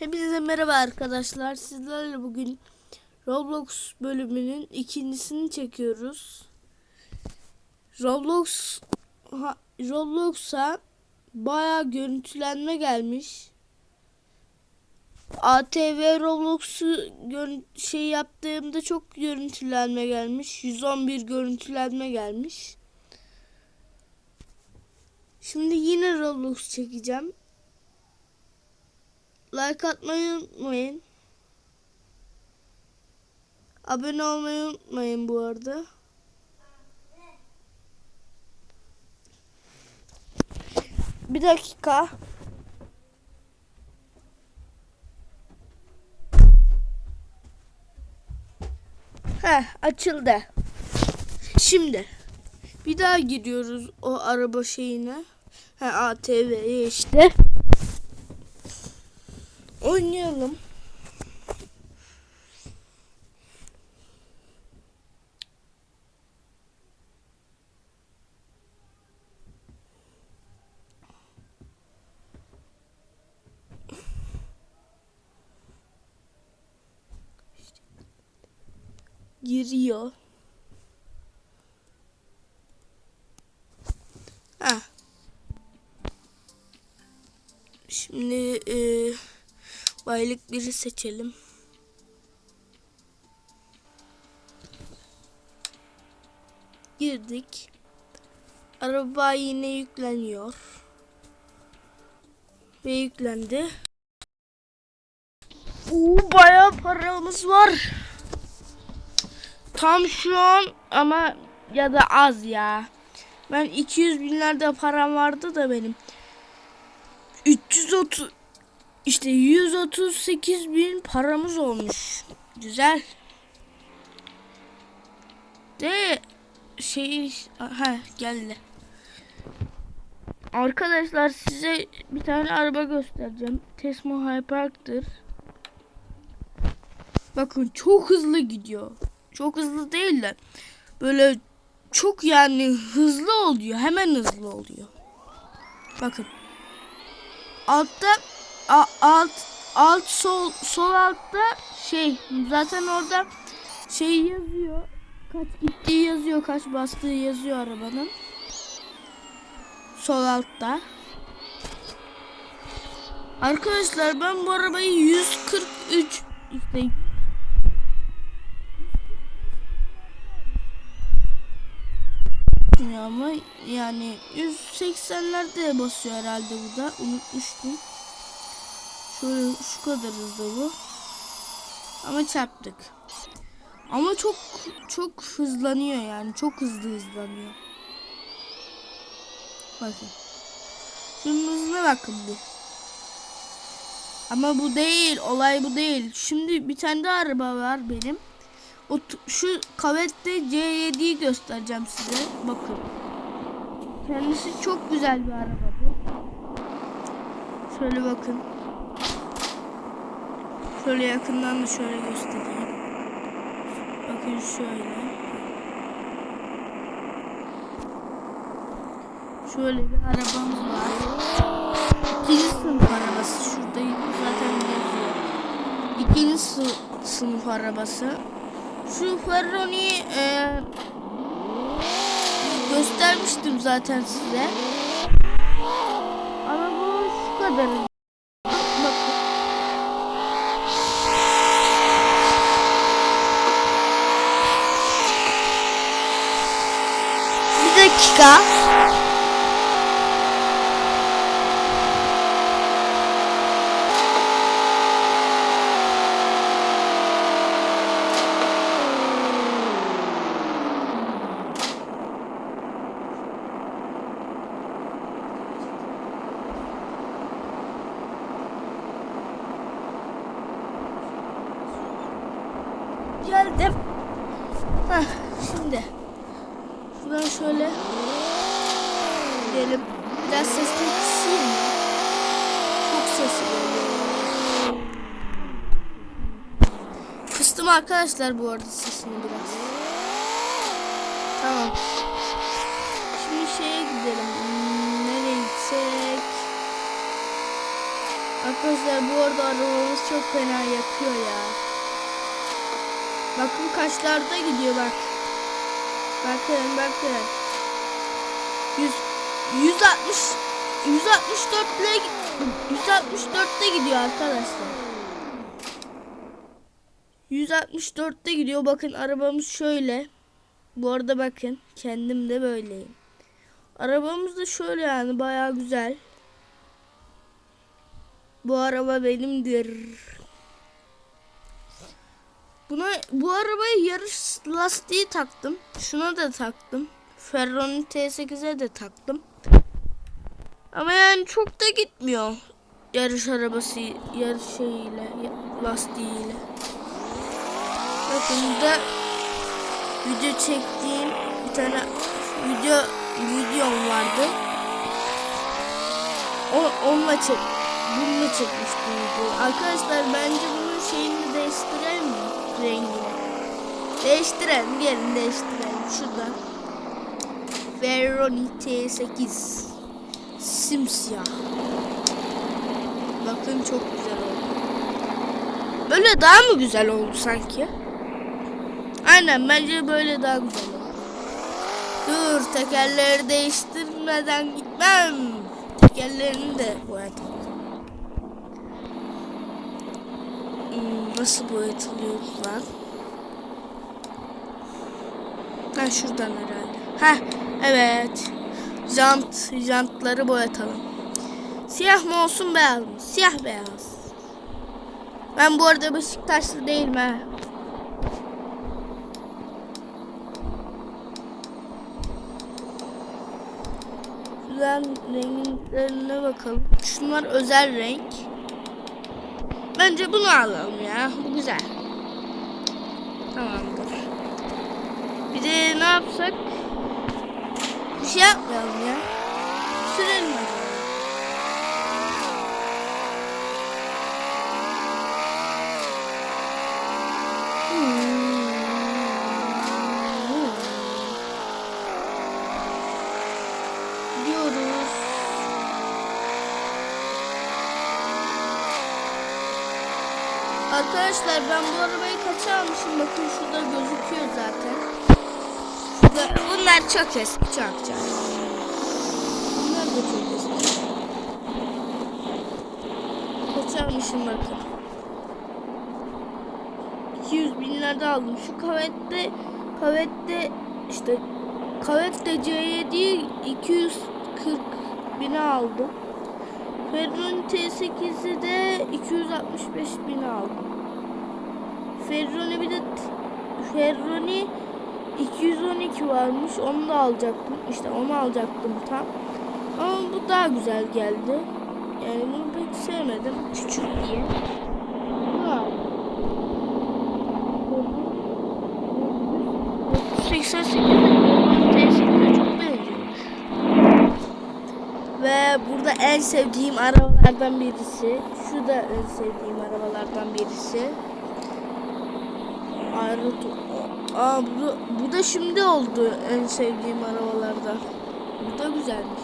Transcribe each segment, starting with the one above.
Hepinize merhaba arkadaşlar. Sizlerle bugün Roblox bölümünün ikincisini çekiyoruz. Roblox Roblox'a bayağı görüntülenme gelmiş. ATV Roblox'u şey yaptığımda çok görüntülenme gelmiş. 111 görüntülenme gelmiş. Şimdi yine Roblox çekeceğim. Like atmayı unutmayın. Abone olmayı unutmayın bu arada. Bir dakika. Heh açıldı. Şimdi bir daha giriyoruz o araba şeyine. Ha ATV'ye işte. Oynayalım. Giriyor. Baylık biri seçelim. Girdik. Araba yine yükleniyor. Ve yüklendi. Oo, bayağı paramız var. Tam şu an ama ya da az ya. Ben 200 binlerde param vardı da benim. 330 işte 138 bin paramız olmuş. Güzel. De şey ha geldi. Arkadaşlar size bir tane araba göstereceğim. Tesla Hyperc'tır. Bakın çok hızlı gidiyor. Çok hızlı değil de böyle çok yani hızlı oluyor. Hemen hızlı oluyor. Bakın. Altta A- alt alt sol sol altta şey zaten orada şey yazıyor. Kaç gittiği yazıyor, kaç bastığı yazıyor arabanın. Sol altta. Arkadaşlar ben bu arabayı 143 işte ama yani 180'lerde basıyor herhalde bu da unutmuştum. Şöyle şu kadar hızlı bu. Ama çarptık. Ama çok çok hızlanıyor yani. Çok hızlı hızlanıyor. Bakın. Şunun hızına bakın bir. Ama bu değil. Olay bu değil. Şimdi bir tane daha araba var benim. O şu kavette C7'yi göstereceğim size. Bakın. Kendisi çok güzel bir araba bu. Şöyle bakın. Şöyle yakından da şöyle göstereyim. Bakın şöyle. Şöyle bir arabamız var. İkinci sınıf arabası. Şurada zaten yazıyor. İkinci sı- sınıf arabası. Şu Ferroni e, göstermiştim zaten size. Ama bu şu kadar. Bakın. Bir dakika. Geldim. Heh, şimdi. Şuradan şöyle Biraz sesini kısayım? Çok sesli. Kıstım arkadaşlar bu arada sesini biraz. Tamam. Şimdi şeye gidelim. Hmm, Nereye gitsek? Arkadaşlar bu arada arabamız çok fena yakıyor ya. Bakın kaçlarda gidiyor bak. Bakın bakın. 100 160 164 ile 164'te gidiyor arkadaşlar. 164'te gidiyor. Bakın arabamız şöyle. Bu arada bakın kendim de böyleyim. Arabamız da şöyle yani bayağı güzel. Bu araba benimdir. Buna bu arabaya yarış lastiği taktım. Şuna da taktım. Ferrari T8'e de taktım. Ama yani çok da gitmiyor. Yarış arabası yarış şeyiyle lastiğiyle. Bakın burada video çektiğim bir tane video videom vardı. O, onunla çek bununla çekmiştim videoyu. Arkadaşlar bence bunun şeyini değiştirelim mi? Rengini. Değiştirelim. Gelin değiştirelim. Şuradan. Ferroni T8 Simsiyah. Bakın çok güzel oldu. Böyle daha mı güzel oldu sanki? Aynen bence böyle daha güzel oldu. Dur tekerleri değiştirmeden gitmem. Tekerlerini de boyatalım. Hmm, nasıl boyatılıyor lan? Ha şuradan herhalde. Ha evet. Jant, jantları boyatalım. Siyah mı olsun beyaz mı? Siyah beyaz. Ben bu arada Beşiktaşlı değilim ha. Şuradan renklerine bakalım. Şunlar özel renk. Bence bunu alalım ya. Bu güzel. Tamamdır. Bir de ne yapsak? Bir şey yapmayalım ya. Sürelim hadi. Hmm. Arkadaşlar ben bu arabayı kaça almışım? Bakın şurada gözüküyor zaten. Bunlar çok eski çok çok. Bunlar da çok eski. Kaça almışım bakın. 200 binlerde aldım. Şu kavette kavette işte kavette C7'yi 240 bine aldım. Ferroni T8'i de 265 bin aldım. Ferroni bir de Ferroni 212 varmış. Onu da alacaktım. İşte onu alacaktım tam. Ama bu daha güzel geldi. Yani bunu pek sevmedim. Küçük diye. Aldım. 88 T8'e çok benziyormuş. Ve burada en sevdiğim arabalardan birisi. Şu da en sevdiğim arabalardan birisi. Ayrıca Aa, bu, bu da şimdi oldu en sevdiğim arabalardan. Bu da güzelmiş.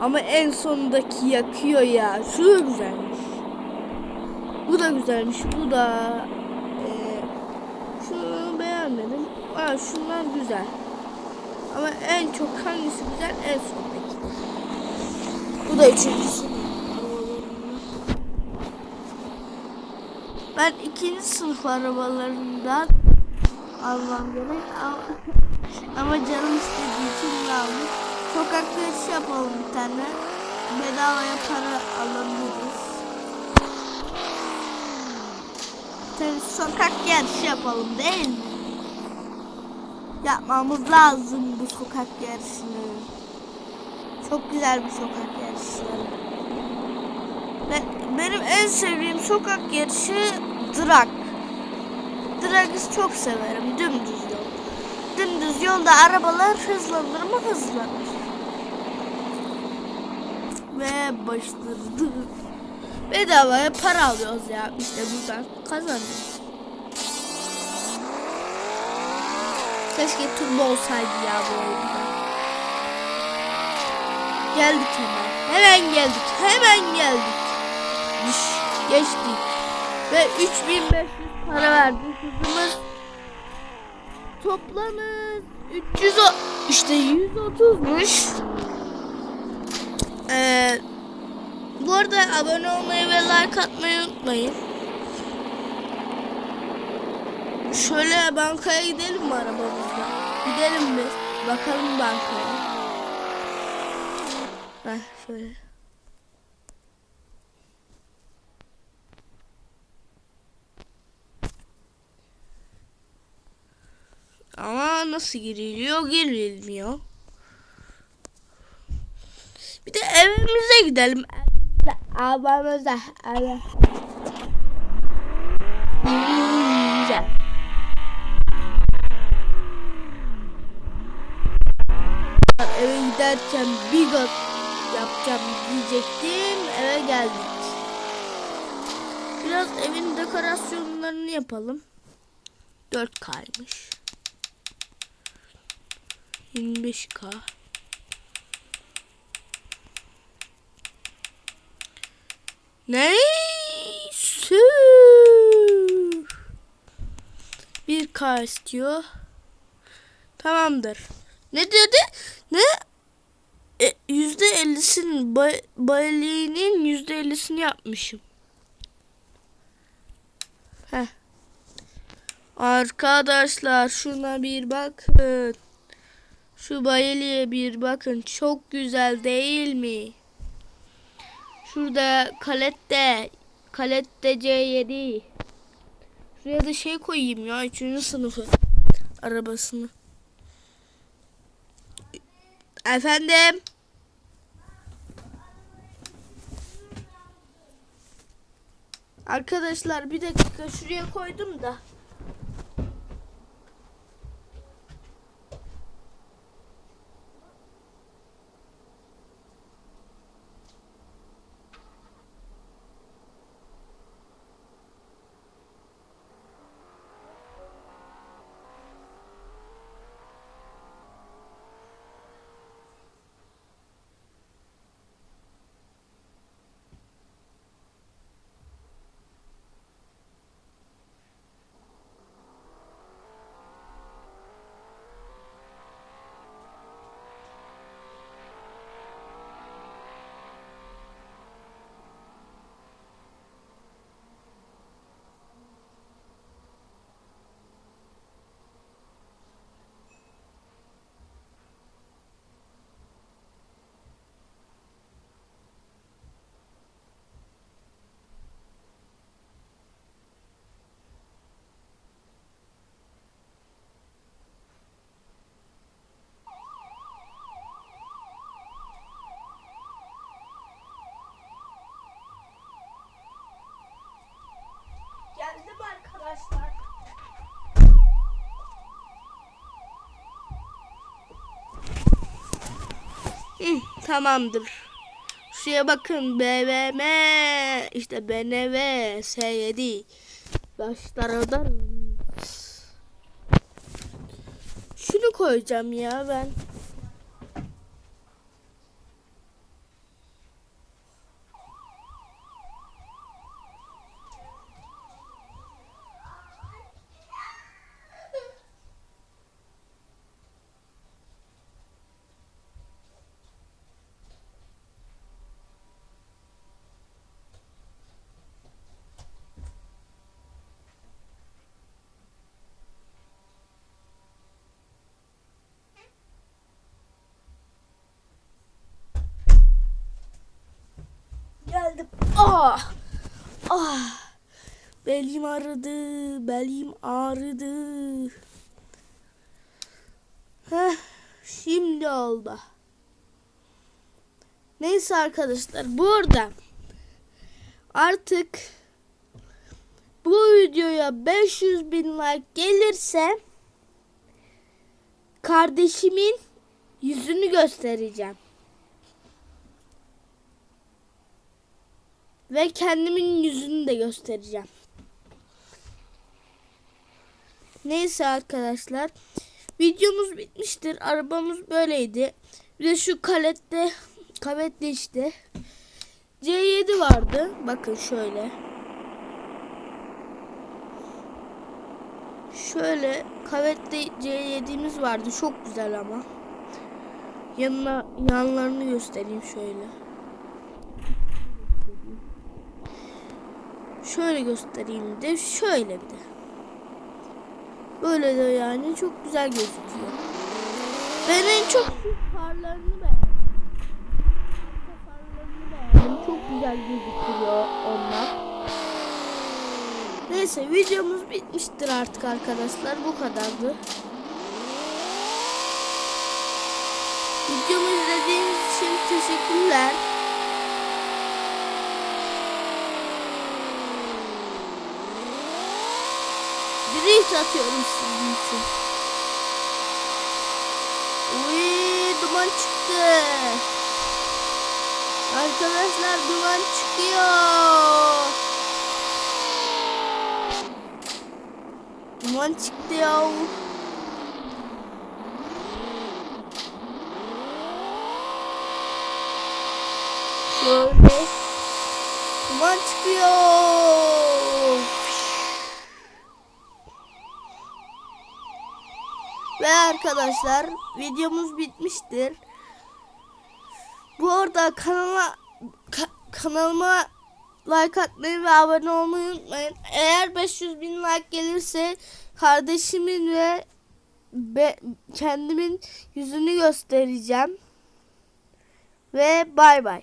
Ama en sondaki yakıyor ya. Şu da güzelmiş. Bu da güzelmiş. Bu da eee şunu beğenmedim. Aa, şunlar güzel. Ama en çok hangisi güzel? En sondaki. Bu da üçüncüsü. Ben ikinci sınıf arabalarından almam gerek ama, canım istediği için aldım. Sokakta yarış yapalım bir tane. Bedavaya para alabiliriz. Tabii sokak yarışı yapalım değil mi? Yapmamız lazım bu sokak yarışını. Çok güzel bir sokak yarışları. Ve benim en sevdiğim sokak yarışı drag. Drag'ı çok severim. Dümdüz yol. Dümdüz yolda arabalar hızlanır mı? Hızlanır. Ve başladı. Bedavaya para alıyoruz ya. İşte buradan kazanıyoruz. Keşke turbo olsaydı ya bu oyunda. Geldik hemen. Hemen geldik. Hemen geldik. düş- geçtik. Ve 3500 para verdik. Hızımız toplamı 300 o- işte 130'muş. Ee, bu arada abone olmayı ve like atmayı unutmayın. Şöyle bankaya gidelim mi arabamızla? Gidelim biz. Bakalım bankaya. Heh, şöyle. Ama nasıl giriliyor? Girilmiyor. Bir de evimize gidelim. Evimize, abamıza. Güzel. Eve giderken bir gaz yapacağım diyecektim. Eve geldik. Biraz evin dekorasyonlarını yapalım. 4K'ymış. 25K. Neyse. 1K istiyor. Tamamdır. Ne dedi? Ne? E, yüzde ellisini bay, bayiliğinin yüzde ellisini yapmışım. Heh. Arkadaşlar şuna bir bakın. Şu bayiliğe bir bakın. Çok güzel değil mi? Şurada kalette kalette C7. Şuraya da şey koyayım ya 3. sınıfı arabasını. Efendim? Arkadaşlar bir dakika şuraya koydum da. Tamamdır. Şuraya bakın BVM işte BMW S7 başlardan şunu koyacağım ya ben. Ah! Ah! Belim ağrıdı. Belim ağrıdı. Heh, şimdi oldu. Neyse arkadaşlar burada artık bu videoya 500 bin like gelirse kardeşimin yüzünü göstereceğim. Ve kendimin yüzünü de göstereceğim. Neyse arkadaşlar. Videomuz bitmiştir. Arabamız böyleydi. Bir de şu kalette kalette işte. C7 vardı. Bakın şöyle. Şöyle kavette C7'miz vardı. Çok güzel ama. Yanına yanlarını göstereyim şöyle. Şöyle göstereyim de şöyle bir de. Böyle de yani çok güzel gözüküyor. Ben en çok farlarını beğendim. Farlarını. Çok güzel gözüküyor onlar. Neyse videomuz bitmiştir artık arkadaşlar. Bu kadardı. Videomu izlediğiniz için teşekkürler. Drift atıyorum sizin için. Uy duman çıktı. Arkadaşlar duman çıkıyor. Duman çıktı ya. Şöyle. Duman çıkıyor. Ve arkadaşlar videomuz bitmiştir. Bu arada kanala ka- kanalıma like atmayı ve abone olmayı unutmayın. Eğer 500 bin like gelirse kardeşimin ve be- kendimin yüzünü göstereceğim. Ve bay bay.